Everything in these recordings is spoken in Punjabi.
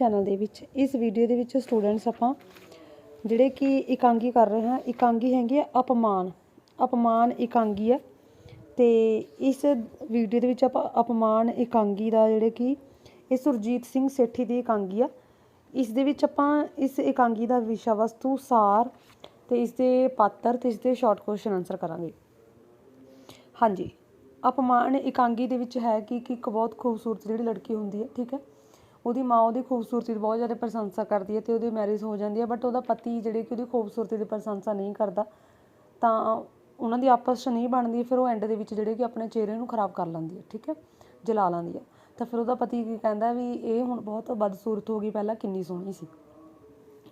ਚੈਨਲ ਦੇ ਵਿੱਚ, ਇਸ ਵੀਡੀਓ ਦੇ ਵਿੱਚ ਸਟੂਡੈਂਟਸ ਆਪਾਂ ਜਿਹੜੇ ਕਿ ਇਕਾਂਗੀ ਕਰ ਰਹੇ ਹਾਂ, ਇਕਾਂਗੀ ਹੈਗੀ ਹੈ ਅਪਮਾਨ ਅਪਮਾਨ ਇਕਾਂਗੀ ਹੈ ਤੇ ਇਸ ਵੀਡੀਓ ਦੇ ਵਿੱਚ ਆਪਾਂ ਅਪਮਾਨ ਇਕਾਂਗੀ ਦਾ ਜਿਹੜੇ ਕਿ ਇਹ ਸੁਰਜੀਤ ਸਿੰਘ ਸੇਠੀ ਦੀ ਇਕਾਂਗੀ ਆ। ਇਸ ਦੇ ਵਿੱਚ ਆਪਾਂ ਇਸ ਇਕਾਂਗੀ ਦਾ ਵਿਸ਼ਾ ਵਸਤੂ ਸਾਰ ਤੇ ਇਸ ਦੇ ਪਾਤਰ ਤੇ ਇਸ ਦੇ ਸ਼ਾਰਟ ਕੁਐਸਚਨ ਆਨਸਰ ਕਰਾਂਗੇ। ਹਾਂਜੀ, ਅਪਮਾਨ ਇਕਾਂਗੀ ਦੇ ਵਿੱਚ ਹੈ ਕਿ ਕਿ ਇੱਕ ਬਹੁਤ ਖੂਬਸੂਰਤ ਜਿਹੜੀ ਲੜਕੀ ਹੁੰਦੀ ਹੈ, ਠੀਕ ਹੈ? ਉਹਦੀ ਮਾਂ ਉਹਦੀ ਖੂਬਸੂਰਤੀ ਦੀ ਬਹੁਤ ਜ਼ਿਆਦਾ ਪ੍ਰਸ਼ੰਸਾ ਕਰਦੀ ਹੈ ਤੇ ਉਹਦੀ ਮੈਰਿਜ ਹੋ ਜਾਂਦੀ ਹੈ ਬਟ ਉਹਦਾ ਪਤੀ ਜਿਹੜੇ ਕਿ ਉਹਦੀ ਖੂਬਸੂਰਤੀ ਦੀ ਪ੍ਰਸ਼ੰਸਾ ਨਹੀਂ ਕਰਦਾ, ਤਾਂ ਉਹਨਾਂ ਦੀ ਆਪਸ 'ਚ ਨਹੀਂ ਬਣਦੀ, ਫਿਰ ਉਹ ਐਂਡ ਦੇ ਵਿੱਚ ਜਿਹੜੇ ਕਿ ਆਪਣੇ ਚਿਹਰੇ ਨੂੰ ਖਰਾਬ ਕਰ ਲੈਂਦੀ ਹੈ, ਠੀਕ ਹੈ, ਜਲਾ ਲੈਂਦੀ ਹੈ। ਤਾਂ ਫਿਰ ਉਹਦਾ ਪਤੀ ਕੀ ਕਹਿੰਦਾ ਵੀ ਇਹ ਹੁਣ ਬਹੁਤ ਬਦਸੂਰਤ ਹੋ ਗਈ, ਪਹਿਲਾਂ ਕਿੰਨੀ ਸੋਹਣੀ ਸੀ।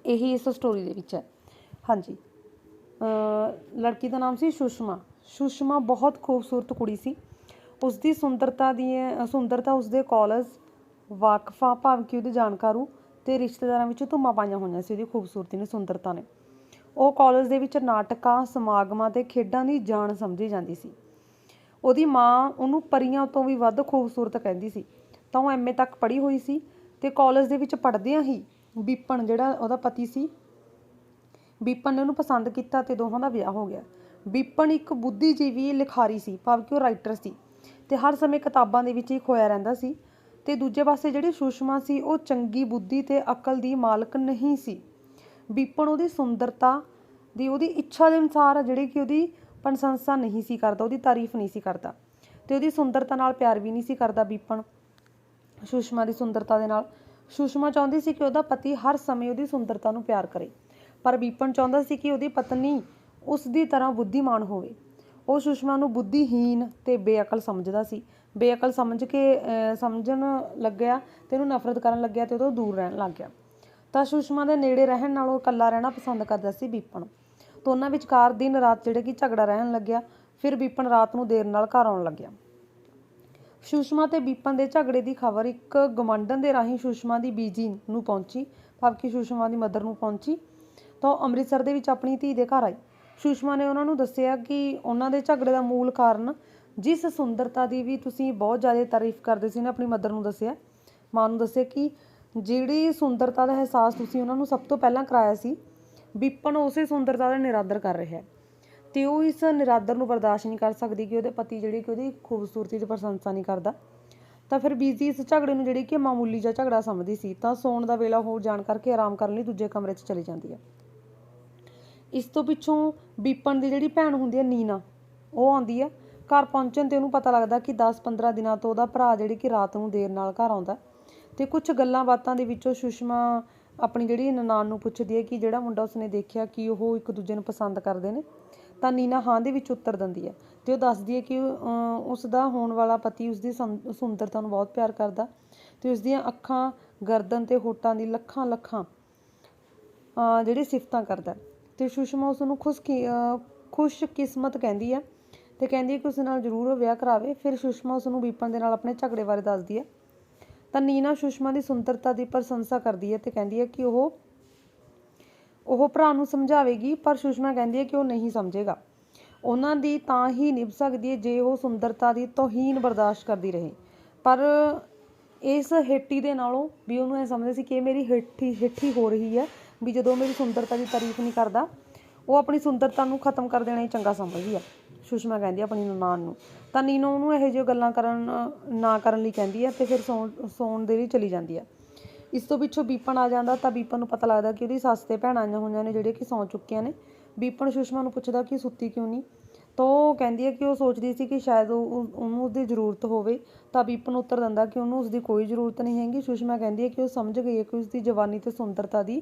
ਇਹੀ ਇਸ ਸਟੋਰੀ ਦੇ ਵਿੱਚ ਹੈ। ਹਾਂਜੀ। ਲੜਕੀ ਦਾ ਨਾਮ ਸੀ ਸੁਸ਼ਮਾ। ਸੁਸ਼ਮਾ ਬਹੁਤ ਖੂਬਸੂਰਤ ਕੁੜੀ ਸੀ। ਉਸ ਦੀ ਸੁੰਦਰਤਾ ਦੀ, ਸੁੰਦਰਤਾ ਉਸ ਦੇ ਕਾਲਜ ਵਾਕਫਾ ਭਾਵ ਕਿ ਉਹਦੇ ਜਾਣਕਾਰੂ ਤੇ ਰਿਸ਼ਤੇਦਾਰਾਂ ਵਿੱਚ ਧੁੰਮਾਂ ਪਾਈਆਂ ਹੋਈਆਂ ਸੀ, ਉਹਦੀ ਖੂਬਸੂਰਤੀ ਨੇ, ਸੁੰਦਰਤਾ ਨੇ। ਉਹ ਕਾਲਜ ਦੇ ਵਿੱਚ ਨਾਟਕਾਂ, ਸਮਾਗਮਾਂ ਤੇ ਖੇਡਾਂ ਦੀ ਜਾਣ ਸਮਝੀ ਜਾਂਦੀ ਸੀ। ਉਹਦੀ ਮਾਂ ਉਹਨੂੰ ਪਰੀਆਂ ਤੋਂ ਵੀ ਵੱਧ ਖੂਬਸੂਰਤ ਕਹਿੰਦੀ ਸੀ। ਤਾਂ ਉਹ ਐਮਏ ਤੱਕ ਪੜ੍ਹੀ ਹੋਈ ਸੀ ਤੇ ਕਾਲਜ ਦੇ ਵਿੱਚ ਪੜ੍ਹਦਿਆਂ ਹੀ ਬੀਪਨ ਜਿਹੜਾ ਉਹਦਾ ਪਤੀ ਸੀ, ਬੀਪਨ ਨੇ ਉਹਨੂੰ ਪਸੰਦ ਕੀਤਾ ਤੇ ਦੋਹਾਂ ਦਾ ਵਿਆਹ ਹੋ ਗਿਆ। ਬੀਪਨ ਇੱਕ ਬੁੱਧੀਜੀਵੀ ਲਿਖਾਰੀ ਸੀ, ਭਾਵ ਕਿ ਉਹ ਰਾਈਟਰ ਸੀ ਤੇ ਹਰ ਸਮੇਂ ਕਿਤਾਬਾਂ ਦੇ ਵਿੱਚ ਹੀ ਖੋਇਆ ਰਹਿੰਦਾ ਸੀ। ਤੇ ਦੂਜੇ ਪਾਸੇ ਜਿਹੜੀ ਸੁਸ਼ਮਾ ਸੀ, ਉਹ ਚੰਗੀ ਬੁੱਧੀ ਤੇ ਅਕਲ ਦੀ ਮਾਲਕ ਨਹੀਂ ਸੀ। ਬੀਪਣ ਉਹਦੀ ਸੁੰਦਰਤਾ ਦੀ, ਉਹਦੀ ਇੱਛਾ ਦੇ ਅਨੁਸਾਰ ਜਿਹੜੀ ਕਿ ਉਹਦੀ ਪ੍ਰਸ਼ੰਸਾ ਨਹੀਂ ਸੀ ਕਰਦਾ, ਉਹਦੀ ਤਾਰੀਫ ਨਹੀਂ ਸੀ ਕਰਦਾ। ਤੇ ਉਹਦੀ ਸੁੰਦਰਤਾ ਨਾਲ ਪਿਆਰ ਵੀ ਨਹੀਂ ਸੀ ਕਰਦਾ ਬੀਪਣ। ਸੁਸ਼ਮਾ ਦੀ ਸੁੰਦਰਤਾ ਦੇ ਨਾਲ। ਸੁਸ਼ਮਾ ਚਾਹੁੰਦੀ ਸੀ ਕਿ ਉਹਦਾ ਪਤੀ ਹਰ ਸਮੇਂ ਉਹਦੀ ਸੁੰਦਰਤਾ ਨੂੰ ਪਿਆਰ ਕਰੇ। ਪਰ ਵਿਪਨ ਚਾਹੁੰਦਾ ਸੀ ਕਿ ਉਹਦੀ ਪਤਨੀ ਉਸ ਦੀ ਤਰ੍ਹਾਂ ਬੁੱਧੀਮਾਨ ਹੋਵੇ। ਉਹ ਸੁਸ਼ਮਾ ਨੂੰ ਬੁੱਧੀਹੀਨ ਤੇ ਬੇਅਕਲ ਸਮਝਦਾ ਸੀ। ਬੇਅਕਲ ਸਮਝ ਕੇ ਸਮਝਣ ਲੱਗਿਆ ਤੇ ਉਹਨੂੰ ਨਫ਼ਰਤ ਕਰਨ ਲੱਗਿਆ ਤੇ ਉਹ ਦੂਰ ਰਹਿਣ ਲੱਗ ਗਿਆ। ਤਾਂ ਸੁਸ਼ਮਾ ਦੇ ਨੇੜੇ ਰਹਿਣ ਨਾਲੋਂ ਇਕੱਲਾ ਰਹਿਣਾ ਪਸੰਦ ਕਰਦਾ ਸੀ ਵਿਪਨ ਤਾਂ ਉਹਨਾਂ ਵਿਚਕਾਰ ਦਿਨ ਰਾਤ ਜਿਹੜੇ ਕਿ ਝਗੜਾ ਰਹਿਣ ਲੱਗਿਆ, ਫਿਰ ਵਿਪਨ ਰਾਤ ਨੂੰ ਦੇਰ ਨਾਲ ਘਰ ਆਉਣ ਲੱਗਿਆ। ਸੁਸ਼ਮਾ ਤੇ ਬੀਪਨ ਦੇ ਝਗੜੇ ਦੀ ਖਬਰ ਇੱਕ ਗਵੰਡਨ ਦੇ ਰਾਹੀਂ ਸੁਸ਼ਮਾ ਦੀ ਬੀਜੀ ਨੂੰ ਪਹੁੰਚੀ, ਭਾਵ ਕਿ ਸੁਸ਼ਮਾ ਦੀ ਮਦਰ ਨੂੰ ਪਹੁੰਚੀ। ਤਾਂ ਉਹ ਅੰਮ੍ਰਿਤਸਰ ਦੇ ਵਿੱਚ ਆਪਣੀ ਧੀ ਦੇ ਘਰ ਆਈ। ਸੁਸ਼ਮਾ ਨੇ ਉਹਨਾਂ ਨੂੰ ਦੱਸਿਆ ਕਿ ਉਹਨਾਂ ਦੇ ਝਗੜੇ ਦਾ ਮੂਲ ਕਾਰਨ ਜਿਸ ਸੁੰਦਰਤਾ ਦੀ ਵੀ ਤੁਸੀਂ ਬਹੁਤ ਜ਼ਿਆਦਾ ਤਾਰੀਫ ਕਰਦੇ ਸੀ ਨੇ, ਆਪਣੀ ਮਦਰ ਨੂੰ ਦੱਸਿਆ, ਮਾਂ ਨੂੰ ਦੱਸਿਆ ਕਿ ਜਿਹੜੀ ਸੁੰਦਰਤਾ ਦਾ ਅਹਿਸਾਸ ਤੁਸੀਂ ਉਹਨਾਂ ਨੂੰ ਸਭ ਤੋਂ ਪਹਿਲਾਂ ਕਰਾਇਆ ਸੀ, ਵਿਪਨ ਉਸੇ ਸੁੰਦਰਤਾ ਦਾ ਨਿਰਾਦਰ ਕਰ ਰਿਹਾ ਹੈ। ਤੇ ਉਹ ਇਸ ਨਿਰਾਦਰ ਨੂੰ ਬਰਦਾਸ਼ਤ ਨਹੀਂ ਕਰ ਸਕਦੀ ਕਿ ਉਹਦੇ ਪਤੀ ਜਿਹੜੀ ਕਿ ਉਹਦੀ ਖੂਬਸੂਰਤੀ ਦੀ ਪ੍ਰਸ਼ੰਸਾ ਨਹੀਂ ਕਰਦਾ। ਤਾਂ ਫਿਰ ਬੀਜੀ ਇਸ ਝਗੜੇ ਨੂੰ ਜਿਹੜੀ ਕਿ ਮਾਮੂਲੀ ਜਿਹਾ ਝਗੜਾ ਸਮਝਦੀ ਸੀ, ਤਾਂ ਸੌਣ ਦਾ ਵੇਲਾ ਹੋ ਜਾਣ ਕਰਕੇ ਆਰਾਮ ਕਰਨ ਲਈ ਦੂਜੇ ਕਮਰੇ 'ਚ ਚਲੀ ਜਾਂਦੀ ਹੈ। ਇਸ ਤੋਂ ਪਿੱਛੋਂ ਬੀਪਨ ਦੀ ਜਿਹੜੀ ਭੈਣ ਹੁੰਦੀ ਹੈ, ਨੀਨਾ, ਉਹ ਆਉਂਦੀ ਹੈ। ਘਰ ਪਹੁੰਚਣ ਤੇ ਉਹਨੂੰ ਪਤਾ ਲੱਗਦਾ ਕਿ 10-15 ਦਿਨਾਂ ਤੋਂ ਉਹਦਾ ਭਰਾ ਜਿਹੜੀ ਕਿ ਰਾਤ ਨੂੰ ਦੇਰ ਨਾਲ ਘਰ ਆਉਂਦਾ ਤੇ ਕੁਝ ਗੱਲਾਂ ਬਾਤਾਂ ਦੇ ਵਿੱਚੋਂ ਸੁਸ਼ਮਾ ਆਪਣੀ ਜਿਹੜੀ ਨਨਾਣ ਨੂੰ ਪੁੱਛਦੀ ਹੈ ਕਿ ਜਿਹੜਾ ਮੁੰਡਾ ਉਸਨੇ ਦੇਖਿਆ ਕਿ ਉਹ ਇੱਕ ਦੂਜੇ ਨੂੰ ਪਸੰਦ ਕਰਦੇ ਨੇ, ਤਾਂ ਨੀਨਾ ਹਾਂ ਦੇ ਵਿੱਚ ਉੱਤਰ ਦਿੰਦੀ ਹੈ ਤੇ ਉਹ ਦੱਸਦੀ ਹੈ ਕਿ ਉਸ ਦਾ ਹੋਣ ਵਾਲਾ ਪਤੀ ਉਸ ਦੀ ਸੁੰ- ਸੁੰਦਰਤਾ ਨੂੰ ਬਹੁਤ ਪਿਆਰ ਕਰਦਾ ਤੇ ਉਸ ਦੀਆਂ ਅੱਖਾਂ ਗਰਦਨ ਤੇ ਹੋਠਾਂ ਦੀ ਲੱਖਾਂ ਲੱਖਾਂ, ਅਹ, ਜਿਹੜੀ ਸਿਫਤਾਂ ਕਰਦਾ ਹੈ। ਤੇ ਸੁਸ਼ਮਾ ਉਸ ਨੂੰ ਖੁਸ਼ ਕੀ- ਅਹ ਖੁਸ਼ ਕਿਸਮਤ ਕਹਿੰਦੀ ਹੈ ਤੇ ਕਹਿੰਦੀ ਹੈ ਕਿ ਉਸ ਨਾਲ ਜ਼ਰੂਰ ਉਹ ਵਿਆਹ ਕਰਾਵੇ, ਫਿਰ ਸੁਸ਼ਮਾ ਉਸ ਨੂੰ ਵਿਪਨ ਦੇ ਨਾਲ ਆਪਣੇ ਝਗੜੇ ਬਾਰੇ ਦੱਸਦੀ ਹੈ। ਤਾਂ ਨੀਨਾ ਸੁਸ਼ਮਾ ਦੀ ਸੁੰਦਰਤਾ ਦੀ ਪ੍ਰਸ਼ੰਸਾ ਕਰਦੀ ਹੈ ਤੇ ਕਹਿੰਦੀ ਹੈ ਕਿ ਉਹ ਉਹ ਭਰਾ ਨੂੰ ਸਮਝਾਵੇਗੀ, ਪਰ ਸੁਸ਼ਮਾ ਕਹਿੰਦੀ ਹੈ ਕਿ ਉਹ ਨਹੀਂ ਸਮਝੇਗਾ। ਉਹਨਾਂ ਦੀ ਤਾਂ ਹੀ ਨਿਭ ਸਕਦੀ ਹੈ ਜੇ ਉਹ ਸੁੰਦਰਤਾ ਦੀ ਤੋਹੀਨ ਬਰਦਾਸ਼ਤ ਕਰਦੀ ਰਹੇ। ਪਰ ਇਸ ਹੇਠੀ ਦੇ ਨਾਲੋਂ ਵੀ ਉਹਨੂੰ ਇਹ ਸਮਝਦੇ ਸੀ ਕਿ ਇਹ ਮੇਰੀ ਹੇਠੀ ਹੇਠੀ ਹੋ ਰਹੀ ਹੈ ਵੀ ਜਦੋਂ ਮੇਰੀ ਸੁੰਦਰਤਾ ਦੀ ਤਾਰੀਫ ਨਹੀਂ ਕਰਦਾ, ਉਹ ਆਪਣੀ ਸੁੰਦਰਤਾ ਨੂੰ ਖਤਮ ਕਰ ਦੇਣਾ ਹੀ ਚੰਗਾ ਸਮਝਦੀ ਆ ਸੁਸ਼ਮਾ ਕਹਿੰਦੀ ਆਪਣੀ ਨਨਾਣ ਨੂੰ। ਤਾਂ ਨੀਨੋ ਉਹਨੂੰ ਇਹੋ ਜਿਹੀ ਗੱਲਾਂ ਕਰਨ, ਨਾ ਕਰਨ ਲਈ ਕਹਿੰਦੀ ਹੈ ਤੇ ਫਿਰ ਸੌਣ ਸੌਣ ਦੇ ਲਈ ਚਲੀ ਜਾਂਦੀ ਹੈ ਇਸ ਤੋਂ ਪਿੱਛੋਂ ਬੀਪਨ ਆ ਜਾਂਦਾ ਤਾਂ ਬੀਪਨ ਨੂੰ ਪਤਾ ਲੱਗਦਾ ਕਿ ਉਹਦੀ ਸੱਸ ਤੇ ਭੈਣਾਂ ਆਈਆਂ ਹੋਈਆਂ ਨੇ ਜਿਹੜੇ ਕਿ ਸੌਂ ਚੁੱਕੀਆਂ ਨੇ। ਬੀਪਨ ਸੁਸ਼ਮਾ ਨੂੰ ਪੁੱਛਦਾ ਕਿ ਸੁੱਤੀ ਕਿਉਂ ਨਹੀਂ? ਤਾਂ ਉਹ ਕਹਿੰਦੀ ਹੈ ਕਿ ਉਹ ਸੋਚਦੀ ਸੀ ਕਿ ਸ਼ਾਇਦ ਉਹਨੂੰ ਉਸਦੀ ਜ਼ਰੂਰਤ ਹੋਵੇ। ਤਾਂ ਬੀਪਨ ਉੱਤਰ ਦਿੰਦਾ ਕਿ ਉਹਨੂੰ ਉਸਦੀ ਕੋਈ ਜ਼ਰੂਰਤ ਨਹੀਂ ਹੈਗੀ। ਸੁਸ਼ਮਾ ਕਹਿੰਦੀ ਹੈ ਕਿ ਉਹ ਸਮਝ ਗਈ ਹੈ ਕਿ ਉਸਦੀ ਜਵਾਨੀ ਤੇ ਸੁੰਦਰਤਾ ਦੀ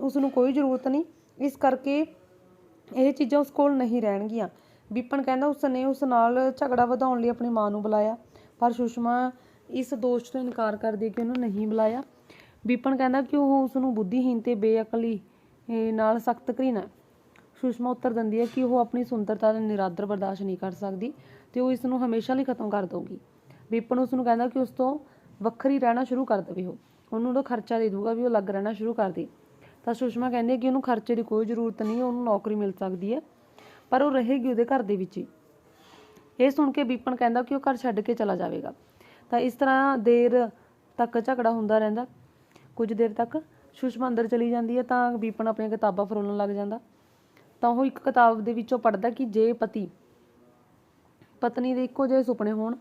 ਉਸ ਨੂੰ ਕੋਈ ਜ਼ਰੂਰਤ ਨਹੀਂ। ਇਸ ਕਰਕੇ ਇਹ ਚੀਜ਼ਾਂ ਉਸ ਕੋਲ ਨਹੀਂ ਰਹਿਣਗੀਆਂ। ਵਿਪਨ ਕਹਿੰਦਾ ਉਸ ਨੇ ਉਸ ਨਾਲ ਝਗੜਾ ਵਧਾਉਣ ਲਈ ਆਪਣੀ ਮਾਂ ਨੂੰ ਬੁਲਾਇਆ, ਪਰ ਸੁਸ਼ਮਾ ਇਸ ਦੋਸ਼ ਤੋਂ ਇਨਕਾਰ ਕਰਦੀ ਹੈ ਕਿ ਉਹਨੂੰ ਨਹੀਂ ਬੁਲਾਇਆ। ਵਿਪਨ ਕਹਿੰਦਾ ਕਿ ਉਹ ਉਸ ਨੂੰ ਬੁੱਧੀਹੀਨ ਤੇ ਬੇਅਕਲੀ ਨਾਲ ਸਖਤ ਘৃণਾ ਹੈ। ਸੁਸ਼ਮਾ ਉੱਤਰ ਦਿੰਦੀ ਹੈ ਕਿ ਉਹ ਆਪਣੀ ਸੁੰਦਰਤਾ ਦਾ ਨਿਰਾਦਰ ਬਰਦਾਸ਼ਤ ਨਹੀਂ ਕਰ ਸਕਦੀ ਤੇ ਉਹ ਇਸ ਨੂੰ ਹਮੇਸ਼ਾ ਲਈ ਖਤਮ ਕਰ ਦੇਊਗੀ। ਵਿਪਨ ਉਸ ਨੂੰ ਕਹਿੰਦਾ ਕਿ ਉਸ ਤੋਂ ਵੱਖਰੀ ਰਹਿਣਾ ਸ਼ੁਰੂ ਕਰ ਦੇਵੇ ਉਹ। ਉਹਨੂੰ ਉਹਦਾ ਖਰਚਾ ਦੇ ਦੂਗਾ ਵੀ ਉਹ ਅਲੱਗ ਰਹਿਣਾ ਸ਼ੁਰੂ ਕਰ ਦੇ। ਤਾਂ ਸੁਸ਼ਮਾ ਕਹਿੰਦੀ ਹੈ ਕਿ ਉਹਨੂੰ ਖਰਚੇ ਦੀ ਕੋਈ ਜ਼ਰੂਰਤ ਨਹੀਂ, ਉਹਨੂੰ ਨੌਕਰੀ ਮਿਲ ਸਕਦੀ ਹੈ। ਪਰ ਉਹ ਰਹੇਗੀ ਉਹਦੇ ਘਰ ਦੇ ਵਿੱਚ ਹੀ। ਇਹ ਸੁਣ ਕੇ ਬੀਪਨ ਕਹਿੰਦਾ ਕਿ ਉਹ ਘਰ ਛੱਡ ਕੇ ਚਲਾ ਜਾਵੇਗਾ। ਤਾਂ ਇਸ ਤਰ੍ਹਾਂ ਦੇਰ ਤੱਕ ਝਗੜਾ ਹੁੰਦਾ ਰਹਿੰਦਾ। ਕੁਝ ਦੇਰ ਤੱਕ ਸੁਸ਼ਮਾ ਅੰਦਰ ਚਲੀ ਜਾਂਦੀ ਹੈ ਤਾਂ ਬੀਪਨ ਆਪਣੀਆਂ ਕਿਤਾਬਾਂ ਫਰੋਲਣ ਲੱਗ ਜਾਂਦਾ। ਤਾਂ ਉਹ ਇੱਕ ਕਿਤਾਬ ਦੇ ਵਿੱਚੋਂ ਪੜ੍ਹਦਾ ਕਿ ਜੇ ਪਤੀ, ਪਤਨੀ ਦੇ ਇੱਕੋ ਜਿਹੇ ਸੁਪਨੇ ਹੋਣ,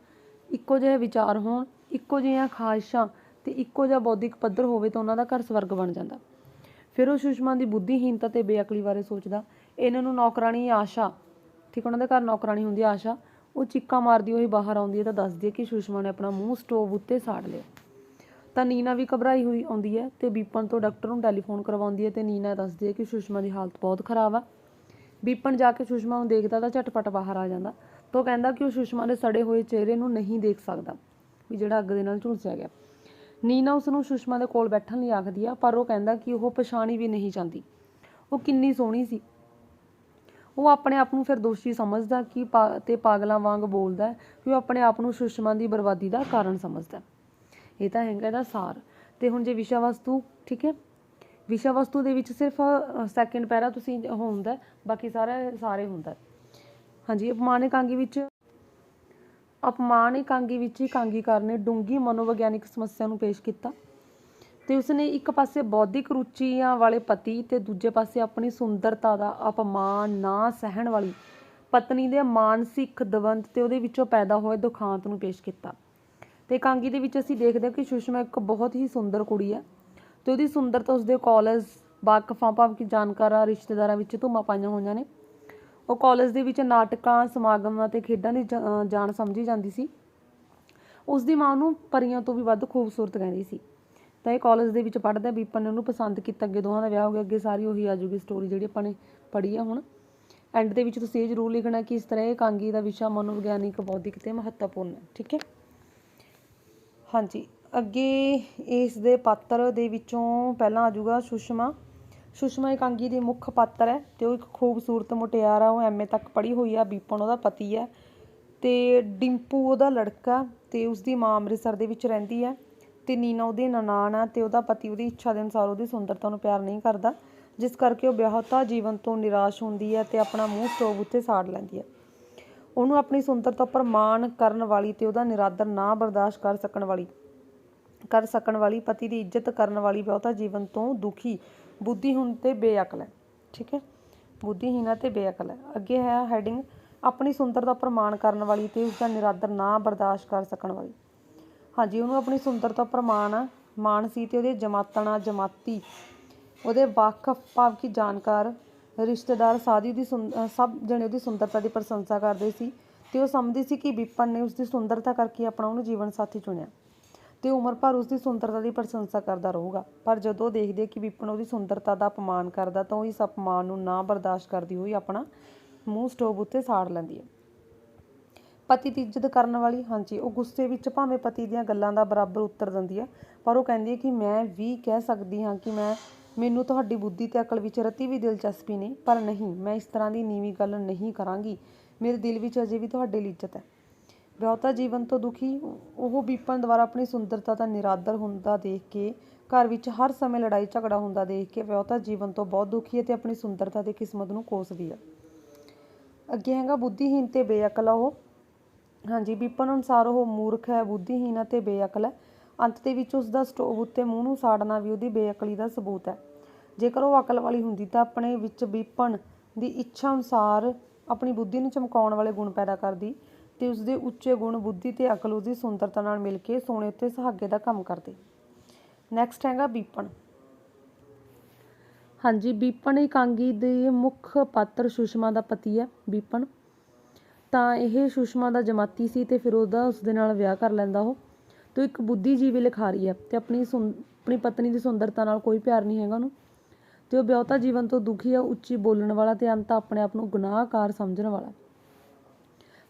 ਇੱਕੋ ਜਿਹੇ ਵਿਚਾਰ ਹੋਣ, ਇੱਕੋ ਜਿਹੀਆਂ ਖਾਹਿਸ਼ਾਂ ਤੇ ਇੱਕੋ ਜਿਹਾ ਬੌਧਿਕ ਪੱਧਰ ਹੋਵੇ ਤਾਂ ਉਹਨਾਂ ਦਾ ਘਰ ਸਵਰਗ ਬਣ ਜਾਂਦਾ। ਫਿਰ ਉਹ ਸੁਸ਼ਮਾ ਦੀ ਬੁੱਧੀਹੀਨਤਾ ਤੇ ਬੇਅਕਲੀ ਬਾਰੇ ਸੋਚਦਾ ਇਹਨਾਂ ਨੂੰ ਨੌਕਰਾਣੀ ਆਸ਼ਾ, ਠੀਕ ਉਹਨਾਂ ਦੇ ਘਰ ਨੌਕਰਾਣੀ ਹੁੰਦੀ ਆ ਆਸ਼ਾ, ਉਹ ਚੀਕਾਂ ਮਾਰਦੀ ਹੋਈ ਬਾਹਰ ਆਉਂਦੀ ਹੈ ਤਾਂ ਦੱਸਦੀ ਹੈ ਕਿ ਸੁਸ਼ਮਾ ਨੇ ਆਪਣਾ ਮੂੰਹ ਸਟੋਵ ਉੱਤੇ ਸਾੜ ਲਿਆ। ਤਾਂ ਨੀਨਾ ਵੀ ਘਬਰਾਈ ਹੋਈ ਆਉਂਦੀ ਹੈ ਤੇ ਬੀਪਨ ਤੋਂ ਡਾਕਟਰ ਨੂੰ ਟੈਲੀਫੋਨ ਕਰਵਾਉਂਦੀ ਹੈ ਤੇ ਨੀਨਾ ਦੱਸਦੀ ਹੈ ਕਿ ਸੁਸ਼ਮਾ ਦੀ ਹਾਲਤ ਬਹੁਤ ਖਰਾਬ ਆ। ਬੀਪਨ ਜਾ ਕੇ ਸੁਸ਼ਮਾ ਨੂੰ ਦੇਖਦਾ ਤਾਂ ਝਟਪਟ ਬਾਹਰ ਆ ਜਾਂਦਾ ਤਾਂ ਉਹ ਕਹਿੰਦਾ ਕਿ ਉਹ ਸੁਸ਼ਮਾ ਦੇ ਸੜੇ ਹੋਏ ਚਿਹਰੇ ਨੂੰ ਨਹੀਂ ਦੇਖ ਸਕਦਾ, ਵੀ ਜਿਹੜਾ ਅੱਗ ਦੇ ਨਾਲ ਝੁਲਸਿਆ ਗਿਆ। ਨੀਨਾ ਉਸ ਨੂੰ ਸੁਸ਼ਮਾ ਦੇ ਕੋਲ ਬੈਠਣ ਲਈ ਆਖਦੀ ਆ, ਪਰ ਉਹ ਕਹਿੰਦਾ ਕਿ ਉਹ ਪਛਾਣੀ ਵੀ ਨਹੀਂ ਜਾਂਦੀ ਉਹ ਕਿੰਨੀ ਸੋਹਣੀ ਸੀ। ਉਹ ਆਪਣੇ ਆਪ ਨੂੰ ਫਿਰ ਦੋਸ਼ੀ ਸਮਝਦਾ ਕਿ ਪਾ- ਤੇ ਪਾਗਲਾਂ ਵਾਂਗ ਬੋਲਦਾ ਹੈ ਕਿ ਉਹ ਆਪਣੇ ਆਪ ਨੂੰ ਸੁਸ਼ਮਾ ਦੀ ਬਰਬਾਦੀ ਦਾ ਕਾਰਨ ਸਮਝਦਾ ਇਹ ਤਾਂ ਹੈਗਾ ਇਹਦਾ ਸਾਰ। ਤੇ ਹੁਣ ਜੇ ਵਿਸ਼ਾ ਵਸਤੂ ਠੀਕ ਹੈ? ਵਿਸ਼ਾ ਵਸਤੂ ਦੇ ਵਿੱਚ ਸਿਰਫ ਸੈਕਿੰਡ ਪੈਰਾ ਤੁਸੀਂ ਹੁੰਦਾ ਬਾਕੀ ਸਾਰਾ ਸਾਰੇ ਹੁੰਦਾ ਹਾਂਜੀ ਅਪਮਾਨ ਇਕਾਂਗੀ ਵਿੱਚ ਅਪਮਾਨ ਇਕਾਂਗੀ ਵਿੱਚ ਇਕਾਂਗੀਕਾਰ ਨੇ ਡੂੰਗੀ ਮਨੋਵਿਗਿਆਨਿਕ ਸਮੱਸਿਆ ਨੂੰ ਪੇਸ਼ ਕੀਤਾ। ਤੇ ਉਸਨੇ ਇੱਕ ਪਾਸੇ ਬੌਧਿਕ ਰੁਚੀਆਂ ਵਾਲੇ ਪਤੀ ਤੇ ਦੂਜੇ ਪਾਸੇ ਆਪਣੀ ਸੁੰਦਰਤਾ ਦਾ ਅਪਮਾਨ, ਨਾ ਸਹਿਣ ਵਾਲੀ ਪਤਨੀ ਦੇ ਮਾਨਸਿਕ ਦਵੰਦ ਤੇ ਉਹਦੇ ਵਿੱਚੋਂ ਪੈਦਾ ਹੋਏ ਦੁਖਾਂਤ ਨੂੰ ਪੇਸ਼ ਕੀਤਾ। ਤੇ ਕਾਂਗੀ ਦੇ ਵਿੱਚ ਅਸੀਂ ਦੇਖਦੇ ਹਾਂ ਕਿ ਸੁਸ਼ਮਾ ਇੱਕ ਬਹੁਤ ਹੀ ਸੁੰਦਰ ਕੁੜੀ ਹੈ ਤੇ ਉਹਦੀ ਸੁੰਦਰਤਾ ਉਸਦੇ ਕਾਲਜ ਵਾਕਫਾਂ ਭਾਵ ਕਿ ਜਾਣਕਾਰਾਂ, ਰਿਸ਼ਤੇਦਾਰਾਂ ਵਿੱਚ ਧੁੰਮਾਂ ਪਾਈਆਂ ਹੋਈਆਂ ਨੇ। ਉਹ ਕਾਲਜ ਦੇ ਵਿੱਚ ਨਾਟਕਾਂ, ਸਮਾਗਮਾਂ ਤੇ ਖੇਡਾਂ ਦੀ ਜਾ- ਜਾਣ ਸਮਝੀ ਜਾਂਦੀ ਸੀ। ਉਸ ਦੀ ਮਾਂ ਨੂੰ ਪਰੀਆਂ ਤੋਂ ਵੀ ਵੱਧ ਖੂਬਸੂਰਤ ਕਹਿੰਦੀ ਸੀ। ਤਾਂ ਇਹ ਕਾਲਜ ਦੇ ਵਿੱਚ ਪੜ੍ਹਦਾ ਬੀਪਨ ਨੇ ਉਹਨੂੰ ਪਸੰਦ ਕੀਤਾ, ਅੱਗੇ ਦੋਹਾਂ ਦਾ ਵਿਆਹ ਹੋ ਗਿਆ, ਅੱਗੇ ਸਾਰੀ ਉਹੀ ਆ ਜੂਗੀ ਸਟੋਰੀ ਜਿਹੜੀ ਆਪਾਂ ਨੇ ਪੜ੍ਹੀ ਆ ਹੁਣ। ਐਂਡ ਦੇ ਵਿੱਚ ਤੁਸੀਂ ਇਹ ਜ਼ਰੂਰ ਲਿਖਣਾ ਕਿ ਇਸ ਤਰ੍ਹਾਂ ਇਹ ਕਾਂਗੀ ਦਾ ਵਿਸ਼ਾ ਮਨੋਵਿਗਿਆਨਿਕ, ਬੌਧਿਕ ਤੇ ਮਹੱਤਵਪੂਰਨ ਹੈ, ਠੀਕ ਹੈ? ਹਾਂਜੀ, ਅੱਗੇ ਇਸ ਦੇ ਪਾਤਰ ਦੇ ਵਿੱਚੋਂ ਪਹਿਲਾਂ ਆ ਜਾਊਗਾ ਸੁਸ਼ਮਾ। ਸੁਸ਼ਮਾ ਇਕਾਂਗੀ ਦੀ ਮੁੱਖ ਪਾਤਰ ਹੈ ਤੇ ਉਹ ਇੱਕ ਖੂਬਸੂਰਤ ਮੁਟਿਆਰ ਆ, ਉਹ ਐਮਏ ਤੱਕ ਪੜ੍ਹੀ ਹੋਈ ਆ, ਬੀਪਨ ਉਹਦਾ ਪਤੀ ਹੈ। ਤੇ ਡਿੰਪੂ ਉਹਦਾ ਲੜਕਾ ਤੇ ਉਸਦੀ ਮਾਂ ਅੰਮ੍ਰਿਤਸਰ ਦੇ ਵਿੱਚ ਰਹਿੰਦੀ ਹੈ। ਤੇ ਨੀਨਾ ਉਹਦੀ ਨਨਾਣ ਆ ਤੇ ਉਹਦਾ ਪਤੀ ਉਹਦੀ ਇੱਛਾ ਦੇ ਅਨੁਸਾਰ ਉਹਦੀ ਸੁੰਦਰਤਾ ਨੂੰ ਪਿਆਰ ਨਹੀਂ ਕਰਦਾ। ਜਿਸ ਕਰਕੇ ਉਹ ਵਿਆਹਤਾ, ਜੀਵਨ ਤੋਂ ਨਿਰਾਸ਼ ਹੁੰਦੀ ਹੈ ਤੇ ਆਪਣਾ ਮੂੰਹ ਸਟੋਵ ਉੱਤੇ ਸਾੜ ਲੈਂਦੀ ਹੈ। ਉਹਨੂੰ ਆਪਣੀ ਸੁੰਦਰਤਾ ਉੱਪਰ ਮਾਣ ਕਰਨ ਵਾਲੀ ਤੇ ਉਹਦਾ ਨਿਰਾਦਰ ਨਾ ਬਰਦਾਸ਼ਤ ਕਰ ਸਕਣ ਵਾਲੀ, ਕਰ ਸਕਣ ਵਾਲੀ, ਪਤੀ ਦੀ ਇੱਜ਼ਤ ਕਰਨ ਵਾਲੀ ਬਹੁਤਾ ਜੀਵਨ ਤੋਂ ਦੁਖੀ ਬੁੱਧੀਹੀਨ ਤੇ ਬੇਅਕਲ ਹੈ। ਠੀਕ ਹੈ? ਬੁੱਧੀਹੀਨ ਤੇ ਬੇਅਕਲ ਹੈ। ਅੱਗੇ ਹੈ ਹੈਡਿੰਗ ਆਪਣੀ ਸੁੰਦਰਤਾ ਉੱਪਰ ਮਾਣ ਕਰਨ ਵਾਲੀ ਤੇ ਉਸਦਾ ਨਿਰਾਦਰ ਨਾ ਬਰਦਾਸ਼ਤ ਕਰ ਸਕਣ ਵਾਲੀ। ਹਾਂਜੀ, ਉਹਨੂੰ ਆਪਣੀ ਸੁੰਦਰਤਾ ਪ੍ਰਮਾਣ ਮਾਣ ਸੀ ਤੇ ਉਹਦੇ ਜਮਾਤਣਾ, ਜਮਾਤੀ। ਉਹਦੇ ਵਾਕਫ ਭਾਵ ਕਿ ਜਾਣਕਾਰ, ਰਿਸ਼ਤੇਦਾਰ ਸਾਦੀ ਦੀ ਸੁੰ- ਸਭ ਜਣੇ ਉਹਦੀ ਸੁੰਦਰਤਾ ਦੀ ਪ੍ਰਸ਼ੰਸਾ ਕਰਦੇ ਸੀ ਤੇ ਉਹ ਸਮਝਦੀ ਸੀ ਕਿ ਵਿਪਨ ਨੇ ਉਸਦੀ ਸੁੰਦਰਤਾ ਕਰਕੇ ਆਪਣਾ ਉਹਨੂੰ ਜੀਵਨ ਸਾਥੀ ਚੁਣਿਆ ਤੇ ਉਮਰ ਭਰ ਉਸਦੀ ਸੁੰਦਰਤਾ ਦੀ ਪ੍ਰਸ਼ੰਸਾ ਕਰਦਾ ਰਹੂਗਾ। ਪਰ ਜਦੋਂ ਉਹ ਦੇਖਦੇ ਕਿ ਵਿਪਨ ਉਹਦੀ ਸੁੰਦਰਤਾ ਦਾ ਅਪਮਾਨ ਕਰਦਾ ਤਾਂ ਉਹ ਇਸ ਅਪਮਾਨ ਨੂੰ ਨਾ ਬਰਦਾਸ਼ਤ ਕਰਦੀ ਹੋਈ ਆਪਣਾ ਮੂੰਹ ਸਟੋਵ ਉੱਤੇ ਸਾੜ ਲੈਂਦੀ ਹੈ। ਪਤੀ ਦੀ ਇੱਜ਼ਤ ਕਰਨ ਵਾਲੀ, ਹਾਂਜੀ, ਉਹ ਗੁੱਸੇ ਵਿੱਚ ਭਾਵੇਂ ਪਤੀ ਦੀਆਂ ਗੱਲਾਂ ਦਾ ਬਰਾਬਰ ਉੱਤਰ ਦਿੰਦੀ ਹੈ, ਪਰ ਉਹ ਕਹਿੰਦੀ ਹੈ ਕਿ ਮੈਂ ਵੀ ਕਹਿ ਸਕਦੀ ਹਾਂ ਕਿ ਮੈਂ, ਮੈਨੂੰ ਤੁਹਾਡੀ ਬੁੱਧੀ ਤੇ ਅਕਲ ਵਿੱਚ ਰਤੀ ਵੀ ਦਿਲਚਸਪੀ ਨਹੀਂ, ਪਰ ਨਹੀਂ, ਮੈਂ ਇਸ ਤਰ੍ਹਾਂ ਦੀ ਨੀਵੀਂ ਗੱਲ ਨਹੀਂ ਕਰਾਂਗੀ। ਮੇਰੇ ਦਿਲ ਵਿੱਚ ਅਜੇ ਵੀ ਤੁਹਾਡੇ ਲਈ ਇੱਜ਼ਤ ਹੈ। ਵਿਆਹਤਾ ਜੀਵਨ ਤੋਂ ਦੁਖੀ, ਉਹ ਬੀਪਨ ਦੁਆਰਾ ਆਪਣੀ ਸੁੰਦਰਤਾ ਦਾ ਨਿਰਾਦਰ ਹੁੰਦਾ ਦੇਖ ਕੇ, ਘਰ ਵਿੱਚ ਹਰ ਸਮੇਂ ਲੜਾਈ ਝਗੜਾ ਹੁੰਦਾ ਦੇਖ ਕੇ ਵਿਆਹਤਾ ਜੀਵਨ ਤੋਂ ਬਹੁਤ ਦੁਖੀ ਹੈ ਤੇ ਆਪਣੀ ਸੁੰਦਰਤਾ ਤੇ ਕਿਸਮਤ ਨੂੰ ਕੋਸਦੀ ਹੈ। ਅੱਗੇ ਹੈਗਾ ਬੁੱਧੀਹੀਨ ਤੇ ਬੇਅਕਲ ਆ ਉਹ। ਹਾਂਜੀ, ਵਿਪਨ ਅਨੁਸਾਰ ਉਹ ਮੂਰਖ ਹੈ ਬੁੱਧੀਹੀਨ ਅਤੇ ਬੇਅਕਲ ਹੈ। ਅੰਤ ਦੇ ਵਿੱਚ ਉਸ ਦਾ ਸਟੋਵ ਉੱਤੇ ਮੂੰਹ ਨੂੰ ਸਾੜਨਾ ਵੀ ਉਹਦੀ ਬੇਅਕਲੀ ਦਾ ਸਬੂਤ ਹੈ। ਜੇਕਰ ਉਹ ਅਕਲ ਵਾਲੀ ਹੁੰਦੀ ਤਾਂ ਆਪਣੇ ਵਿੱਚ ਵਿਪਨ ਦੀ ਇੱਛਾ ਅਨੁਸਾਰ ਆਪਣੀ ਬੁੱਧੀ ਨੂੰ ਚਮਕਾਉਣ ਵਾਲੇ ਗੁਣ ਪੈਦਾ ਕਰਦੀ ਤੇ ਉਸਦੇ ਉੱਚੇ ਗੁਣ, ਬੁੱਧੀ ਤੇ ਅਕਲ ਉਸਦੀ ਸੁੰਦਰਤਾ ਨਾਲ ਮਿਲ ਕੇ ਸੋਨੇ ਉੱਤੇ ਸੁਹਾਗੇ ਦਾ ਕੰਮ ਕਰਦੇ। ਨੈਕਸਟ ਹੈਗਾ ਵਿਪਨ। ਹਾਂਜੀ, ਵਿਪਨ ਇਕਾਂਗੀ ਦੇ ਮੁੱਖ ਪਾਤਰ ਸੁਸ਼ਮਾ ਦਾ ਪਤੀ ਹੈ ਵਿਪਨ। ਤਾਂ ਇਹ ਸੁਸ਼ਮਾ ਦਾ ਜਮਾਤੀ ਸੀ ਤੇ ਫਿਰ ਉਹਦਾ ਉਸਦੇ ਨਾਲ ਵਿਆਹ ਕਰ ਲੈਂਦਾ ਉਹ। ਤੇ ਉਹ ਇੱਕ ਬੁੱਧੀਜੀਵੀ ਲਿਖਾਰੀ ਹੈ ਤੇ ਆਪਣੀ ਸੁੰ- ਆਪਣੀ ਪਤਨੀ ਦੀ ਸੁੰਦਰਤਾ ਨਾਲ ਕੋਈ ਪਿਆਰ ਨਹੀਂ ਹੈਗਾ ਉਹਨੂੰ। ਤੇ ਉਹ ਵਿਆਹਤਾ ਜੀਵਨ ਤੋਂ ਦੁਖੀ ਹੈ, ਉੱਚੀ ਬੋਲਣ ਵਾਲਾ ਤੇ ਅੰਤ ਆਪਣੇ ਆਪ ਨੂੰ ਗੁਨਾਹਕਾਰ ਸਮਝਣ ਵਾਲਾ।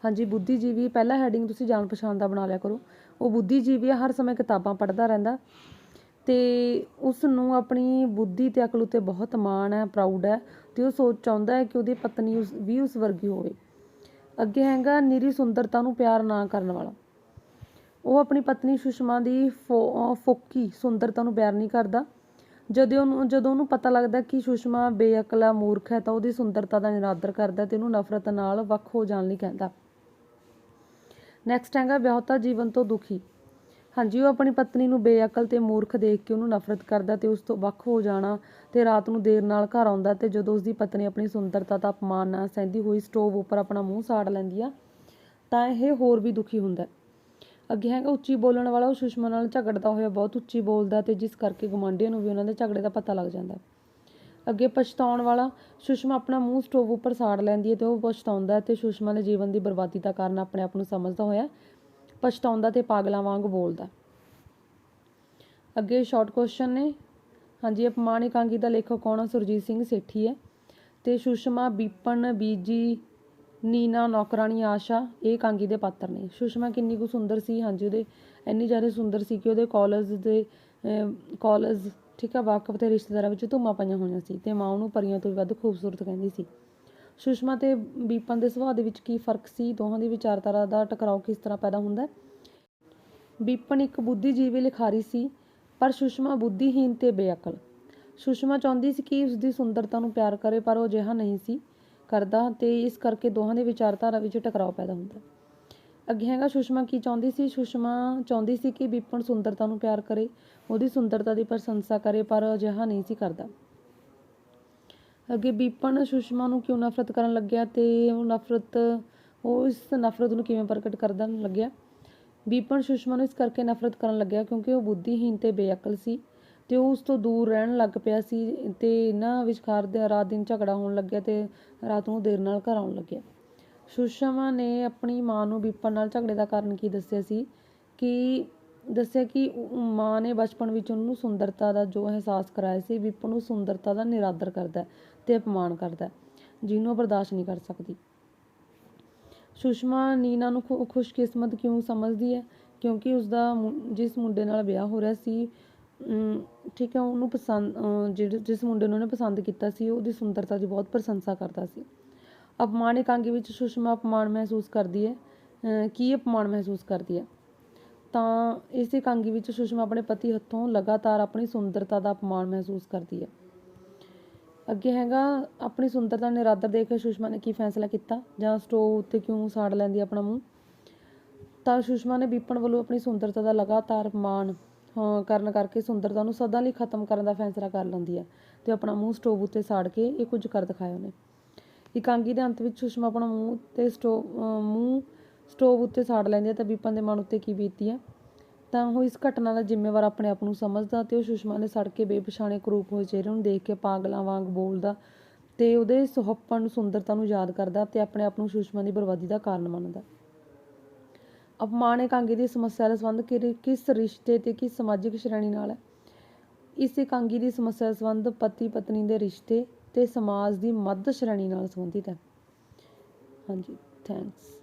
ਹਾਂਜੀ, ਬੁੱਧੀਜੀਵੀ, ਪਹਿਲਾ ਹੈਡਿੰਗ ਤੁਸੀਂ ਜਾਣ ਪਛਾਣ ਦਾ ਬਣਾ ਲਿਆ ਕਰੋ। ਉਹ ਬੁੱਧੀਜੀਵੀ ਆ ਹਰ ਸਮੇਂ ਕਿਤਾਬਾਂ ਪੜ੍ਹਦਾ ਰਹਿੰਦਾ। ਤੇ ਉਸ ਨੂੰ ਆਪਣੀ ਬੁੱਧੀ ਤੇ ਅਕਲ ਉੱਤੇ ਬਹੁਤ ਮਾਣ ਹੈ, ਪ੍ਰਾਊਡ ਹੈ। ਤੇ ਉਹ ਸੋਚ ਚਾਹੁੰਦਾ ਹੈ ਕਿ ਉਹਦੀ ਪਤਨੀ ਉਸ, ਵੀ ਉਸ ਵਰਗੀ ਹੋਵੇ। ਅੱਗੇ ਹੈਗਾ ਨਿਰੀ ਸੁੰਦਰਤਾ ਨੂੰ ਪਿਆਰ ਨਾ ਕਰਨ ਵਾਲਾ। ਉਹ ਆਪਣੀ ਪਤਨੀ ਸੁਸ਼ਮਾ ਦੀ ਫੋ- ਫੋਕੀ ਸੁੰਦਰਤਾ ਨੂੰ ਪਿਆਰ ਨਹੀਂ ਕਰਦਾ। ਜਦੋਂ ਉਹਨੂੰ ਜਦੋਂ ਉਹਨੂੰ ਪਤਾ ਲੱਗਦਾ ਕਿ ਸੁਸ਼ਮਾ ਬੇਅਕਲਾ ਮੂਰਖ ਹੈ, ਤਾਂ ਉਹਦੀ ਸੁੰਦਰਤਾ ਦਾ ਨਿਰਾਦਰ ਕਰਦਾ ਤੇ ਉਹਨੂੰ ਨਫ਼ਰਤ ਨਾਲ ਵੱਖ ਹੋ ਜਾਣ ਲਈ ਕਹਿੰਦਾ। ਨੈਕਸਟ ਹੈਗਾ ਵਿਆਹਤਾ ਜੀਵਨ ਤੋਂ ਦੁਖੀ। ਹਾਂਜੀ, ਉਹ ਆਪਣੀ ਪਤਨੀ ਨੂੰ ਬੇਅਕਲ ਤੇ ਮੂਰਖ ਦੇਖ ਕੇ ਉਹਨੂੰ ਨਫ਼ਰਤ ਕਰਦਾ ਤੇ ਉਸ ਤੋਂ ਵੱਖ ਹੋ ਜਾਣਾ ਤੇ ਰਾਤ ਨੂੰ ਦੇਰ ਨਾਲ ਘਰ ਆਉਂਦਾ ਤੇ ਜਦੋਂ ਉਸਦੀ ਪਤਨੀ ਆਪਣੀ ਸੁੰਦਰਤਾ ਦਾ ਅਪਮਾਨ ਨਾ ਸਹਿੰਦੀ ਹੋਈ, ਸਟੋਵ ਉੱਪਰ ਆਪਣਾ ਮੂੰਹ ਸਾੜ ਲੈਂਦੀ ਆ, ਤਾਂ ਇਹ ਹੋਰ ਵੀ ਦੁਖੀ ਹੁੰਦਾ। ਅੱਗੇ ਹੈਗਾ, ਉੱਚੀ ਬੋਲਣ ਵਾਲਾ ਉਹ ਸੁਸ਼ਮਾ ਨਾਲ ਝਗੜਦਾ ਹੋਇਆ, ਬਹੁਤ ਉੱਚੀ ਬੋਲਦਾ ਤੇ ਜਿਸ ਕਰਕੇ ਗੁਆਂਢੀਆਂ ਨੂੰ ਵੀ ਉਹਨਾਂ ਦੇ ਝਗੜੇ ਦਾ ਪਤਾ ਲੱਗ ਜਾਂਦਾ। ਅੱਗੇ ਪਛਤਾਉਣ ਵਾਲਾ ਸੁਸ਼ਮਾ ਆਪਣਾ ਮੂੰਹ ਸਟੋਵ ਉੱਪਰ ਸਾੜ ਲੈਂਦੀ ਹੈ ਤੇ ਉਹ ਪਛਤਾਉਂਦਾ ਹੈ ਤੇ ਸੁਸ਼ਮਾ ਦੇ ਜੀਵਨ ਦੀ ਬਰਬਾਦੀ ਦਾ ਕਾਰਨ ਆਪਣੇ ਆਪ ਨੂੰ ਸਮਝਦਾ ਹੋਇਆ ਪਛਤਾਉਂਦਾ ਤੇ ਪਾਗਲਾਂ ਵਾਂਗ ਬੋਲਦਾ। ਅੱਗੇ ਸ਼ਾਰਟ ਕੁਐਸਚਨ ਨੇ, ਹਾਂਜੀ ਅਪਮਾਨ ਇਕਾਂਗੀ ਦਾ ਲੇਖਕ ਕੌਣ ਸੁਰਜੀਤ ਸਿੰਘ ਸੇਠੀ ਹੈ ਤੇ ਸੁਸ਼ਮਾ, ਬੀਪਨ, ਬੀਜੀ, ਨੀਨਾ, ਨੌਕਰਾਣੀ, ਆਸ਼ਾ, ਇਹ ਕਾਂਗੀ ਦੇ ਪਾਤਰ ਨੇ। ਸੁਸ਼ਮਾ ਕਿੰਨੀ ਕੁ ਸੁੰਦਰ ਸੀ, ਹਾਂਜੀ, ਉਹਦੇ ਇੰਨੀ ਜ਼ਿਆਦਾ ਸੁੰਦਰ ਸੀ ਕਿ ਉਹਦੇ ਕਾਲਜ ਦੇ ਕਾਲਜ ਠੀਕ ਆ, ਵਾਕਫ ਤੇ ਰਿਸ਼ਤੇਦਾਰਾਂ ਵਿੱਚ ਧੁੰਮਾਂ ਪਾਈਆਂ ਹੋਈਆਂ ਸੀ ਤੇ ਮਾਂ ਉਹਨੂੰ ਪਰੀਆਂ ਤੋਂ ਵੀ ਵੱਧ ਖੂਬਸੂਰਤ ਕਹਿੰਦੀ ਸੀ। ਸੁਸ਼ਮਾ ਤੇ ਬੀਪਨ ਦੇ ਸੁਭਾਅ ਦੇ ਵਿੱਚ ਕੀ ਫ਼ਰਕ ਸੀ? ਦੋਹਾਂ ਦੀ ਵਿਚਾਰਧਾਰਾ ਦਾ ਟਕਰਾਓ ਕਿਸ ਤਰ੍ਹਾਂ ਪੈਦਾ ਹੁੰਦਾ ਹੈ? ਬੀਪਨ ਇੱਕ ਬੁੱਧੀਜੀਵੀ ਲਿਖਾਰੀ ਸੀ, ਪਰ ਸੁਸ਼ਮਾ ਬੁੱਧੀਹੀਨ ਤੇ ਬੇਅਕਲ। ਸੁਸ਼ਮਾ ਚਾਹੁੰਦੀ ਸੀ ਕਿ ਉਸਦੀ ਸੁੰਦਰਤਾ ਨੂੰ ਪਿਆਰ ਕਰੇ, ਪਰ ਉਹ ਅਜਿਹਾ ਨਹੀਂ ਸੀ ਕਰਦਾ ਤੇ ਇਸ ਕਰਕੇ ਦੋਹਾਂ ਦੇ ਵਿਚਾਰਧਾਰਾ ਵਿੱਚ ਟਕਰਾਓ ਪੈਦਾ ਹੁੰਦਾ ਅੱਗੇ ਹੈਗਾ, ਸੁਸ਼ਮਾ ਕੀ ਚਾਹੁੰਦੀ ਸੀ? ਸੁਸ਼ਮਾ ਚਾਹੁੰਦੀ ਸੀ ਕਿ ਬੀਪਨ ਸੁੰਦਰਤਾ ਨੂੰ ਪਿਆਰ ਕਰੇ, ਉਹਦੀ ਸੁੰਦਰਤਾ ਦੀ ਪ੍ਰਸ਼ੰਸਾ ਕਰੇ, ਪਰ ਅਜਿਹਾ ਨਹੀਂ ਸੀ ਕਰਦਾ। ਅੱਗੇ ਬੀਪਨ ਸੁਸ਼ਮਾ ਨੂੰ ਕਿਉਂ ਨਫ਼ਰਤ ਕਰਨ ਲੱਗਿਆ ਤੇ ਉਹ ਨਫ਼ਰਤ, ਉਹ ਇਸ ਨਫ਼ਰਤ ਨੂੰ ਕਿਵੇਂ ਪ੍ਰਗਟ ਕਰਨ ਲੱਗਿਆ? ਬੀਪਨ ਸੁਸ਼ਮਾ ਨੂੰ ਇਸ ਕਰਕੇ ਨਫ਼ਰਤ ਕਰਨ ਲੱਗਿਆ ਕਿਉਂਕਿ ਉਹ ਬੁੱਧੀਹੀਨ ਤੇ ਬੇਅਕਲ ਸੀ ਤੇ ਉਹ ਉਸ ਤੋਂ ਦੂਰ ਰਹਿਣ ਲੱਗ ਪਿਆ ਸੀ ਤੇ ਇਹਨਾਂ ਵਿਚਕਾਰ ਦੇ ਰਾਤ ਦਿਨ ਝਗੜਾ ਹੋਣ ਲੱਗਿਆ ਤੇ ਰਾਤ ਨੂੰ ਦੇਰ ਨਾਲ ਘਰ ਆਉਣ ਲੱਗਿਆ। ਸੁਸ਼ਮਾ ਨੇ ਆਪਣੀ ਮਾਂ ਨੂੰ ਬੀਪਨ ਨਾਲ ਝਗੜੇ ਦਾ ਕਾਰਨ ਕੀ ਦੱਸਿਆ ਸੀ? ਕਿ ਦੱਸਿਆ ਕਿ ਮਾਂ ਨੇ ਬਚਪਨ ਵਿੱਚ ਉਹਨੂੰ ਸੁੰਦਰਤਾ ਦਾ ਜੋ ਅਹਿਸਾਸ ਕਰਾਇਆ ਸੀ ਬੀਪਨ ਨੂੰ ਸੁੰਦਰਤਾ ਦਾ ਨਿਰਾਦਰ ਕਰਦਾ ਹੈ। ਤੇ ਅਪਮਾਨ ਕਰਦਾ ਜਿਹਨੂੰ ਉਹ ਬਰਦਾਸ਼ਤ ਨਹੀਂ ਕਰ ਸਕਦੀ। ਸੁਸ਼ਮਾ ਨੀਨਾ ਨੂੰ ਖੁ- ਖੁਸ਼ਕਿਸਮਤ ਕਿਉਂ ਸਮਝਦੀ ਹੈ? ਕਿਉਂਕਿ ਉਸਦਾ ਮੁ- ਜਿਸ ਮੁੰਡੇ ਨਾਲ ਵਿਆਹ ਹੋ ਰਿਹਾ ਸੀ ਠੀਕ ਹੈ, ਉਹਨੂੰ ਪਸੰਦ ਜਿਹੜੇ ਜਿਸ ਮੁੰਡੇ ਨੂੰ ਉਹਨੇ ਪਸੰਦ ਕੀਤਾ ਸੀ ਉਹਦੀ ਸੁੰਦਰਤਾ ਦੀ ਬਹੁਤ ਪ੍ਰਸ਼ੰਸਾ ਕਰਦਾ ਸੀ। ਅਪਮਾਨ ਇਕਾਂਗੀ ਵਿੱਚ ਸੁਸ਼ਮਾ ਅਪਮਾਨ ਮਹਿਸੂਸ ਕਰਦੀ ਹੈ ਕੀ ਅਪਮਾਨ ਮਹਿਸੂਸ ਕਰਦੀ ਹੈ? ਤਾਂ ਇਸ ਇਕਾਂਗੀ ਵਿੱਚ ਸੁਸ਼ਮਾ ਆਪਣੇ ਪਤੀ ਹੱਥੋਂ ਲਗਾਤਾਰ ਆਪਣੀ ਸੁੰਦਰਤਾ ਦਾ ਅਪਮਾਨ ਮਹਿਸੂਸ ਕਰਦੀ ਹੈ। ਅੱਗੇ ਹੈਗਾ ਆਪਣੀ ਸੁੰਦਰਤਾ ਨਿਰਾਦਰ ਦੇਖ ਕੇ ਸੁਸ਼ਮਾ ਨੇ ਕੀ ਫੈਸਲਾ ਕੀਤਾ? ਜਾਂ ਸਟੋਵ ਉੱਤੇ ਕਿਉਂ ਸਾੜ ਲੈਂਦੀ ਹੈ ਆਪਣਾ ਮੂੰਹ? ਤਾਂ ਸੁਸ਼ਮਾ ਨੇ ਬੀਪਨ ਵੱਲੋਂ ਆਪਣੀ ਸੁੰਦਰਤਾ ਦਾ ਲਗਾਤਾਰ ਮਾਣ ਕਰਨ ਕਰਕੇ ਸੁੰਦਰਤਾ ਨੂੰ ਸਦਾ ਲਈ ਖਤਮ ਕਰਨ ਦਾ ਫੈਸਲਾ ਕਰ ਲੈਂਦੀ ਹੈ ਤੇ ਆਪਣਾ ਮੂੰਹ ਸਟੋਵ ਉੱਤੇ ਸਾੜ ਕੇ ਇਹ ਕੁਝ ਕਰ ਦਿਖਾਇਆ ਉਹਨੇ। ਇਕਾਂਗੀ ਦੇ ਅੰਤ ਵਿੱਚ ਸੁਸ਼ਮਾ ਆਪਣਾ ਮੂੰਹ ਤੇ ਸਟੋਵ ਮੂੰਹ ਸਟੋਵ ਉੱਤੇ ਸਾੜ ਲੈਂਦੀ ਹੈ ਤਾਂ ਬੀਪਨ ਦੇ ਮਨ ਉੱਤੇ ਕੀ ਬੀਤੀ ਹੈ ਤਾਂ ਉਹ ਇਸ ਘਟਨਾ ਦਾ ਜ਼ਿੰਮੇਵਾਰ ਆਪਣੇ ਆਪ ਨੂੰ ਸਮਝਦਾ ਤੇ ਉਹ ਸੁਸ਼ਮਾ ਦੇ ਸੜ ਕੇ ਬੇਪਛਾਣੇ ਕਰੂਪ ਹੋਏ ਚਿਹਰੇ ਨੂੰ ਦੇਖ ਕੇ ਪਾਗਲਾਂ ਵਾਂਗ ਬੋਲਦਾ ਤੇ ਉਹਦੇ ਸੁਹੱਪਣ ਸੁੰਦਰਤਾ ਨੂੰ ਯਾਦ ਕਰਦਾ ਤੇ ਆਪਣੇ ਆਪ ਨੂੰ ਸੁਸ਼ਮਾ ਦੀ ਬਰਬਾਦੀ ਦਾ ਕਾਰਨ ਮੰਨਦਾ। ਅਪਮਾਨ ਇਕਾਂਗੀ ਦੀ ਸਮੱਸਿਆ ਦਾ ਸੰਬੰਧ ਕਿ- ਕਿਸ ਰਿਸ਼ਤੇ ਤੇ ਕਿਸ ਸਮਾਜਿਕ ਸ਼੍ਰੇਣੀ ਨਾਲ ਹੈ? ਇਸ ਇਕਾਂਗੀ ਦੀ ਸਮੱਸਿਆ ਦਾ ਸੰਬੰਧ ਪਤੀ ਪਤਨੀ ਦੇ ਰਿਸ਼ਤੇ ਤੇ ਸਮਾਜ ਦੀ ਮੱਧ ਸ਼੍ਰੇਣੀ ਨਾਲ ਸੰਬੰਧਿਤ ਹੈ। ਹਾਂਜੀ ਥੈਂਕਸ